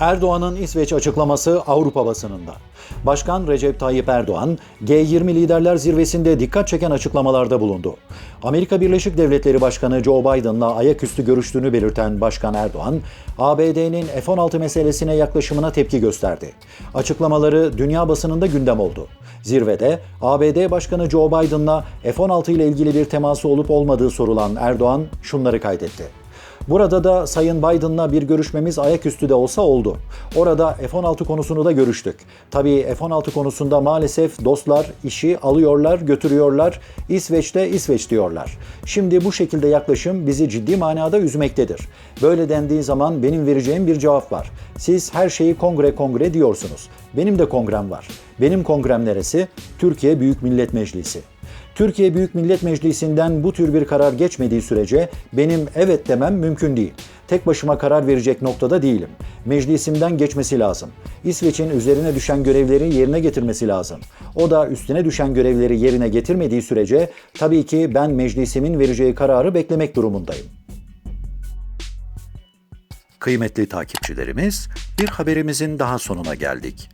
Erdoğan'ın İsveç açıklaması Avrupa basınında. Başkan Recep Tayyip Erdoğan, G20 Liderler Zirvesi'nde dikkat çeken açıklamalarda bulundu. Amerika Birleşik Devletleri Başkanı Joe Biden'la ayaküstü görüştüğünü belirten Başkan Erdoğan, ABD'nin F-16 meselesine yaklaşımına tepki gösterdi. Açıklamaları dünya basınında gündem oldu. Zirvede ABD Başkanı Joe Biden'la F-16 ile ilgili bir teması olup olmadığı sorulan Erdoğan şunları kaydetti. Burada da Sayın Biden'la bir görüşmemiz ayaküstü de olsa oldu. Orada F-16 konusunu da görüştük. Tabii F-16 konusunda maalesef dostlar işi alıyorlar, götürüyorlar. İsveç'te İsveç diyorlar. Şimdi bu şekilde yaklaşım bizi ciddi manada üzmektedir. Böyle dendiği zaman benim vereceğim bir cevap var. Siz her şeyi kongre kongre diyorsunuz. Benim de kongrem var. Benim kongrem neresi? Türkiye Büyük Millet Meclisi. Türkiye Büyük Millet Meclisi'nden bu tür bir karar geçmediği sürece benim evet demem mümkün değil. Tek başıma karar verecek noktada değilim. Meclisimden geçmesi lazım. İsveç'in üzerine düşen görevleri yerine getirmesi lazım. O da üstüne düşen görevleri yerine getirmediği sürece tabii ki ben meclisimin vereceği kararı beklemek durumundayım. Kıymetli takipçilerimiz, bir haberimizin daha sonuna geldik.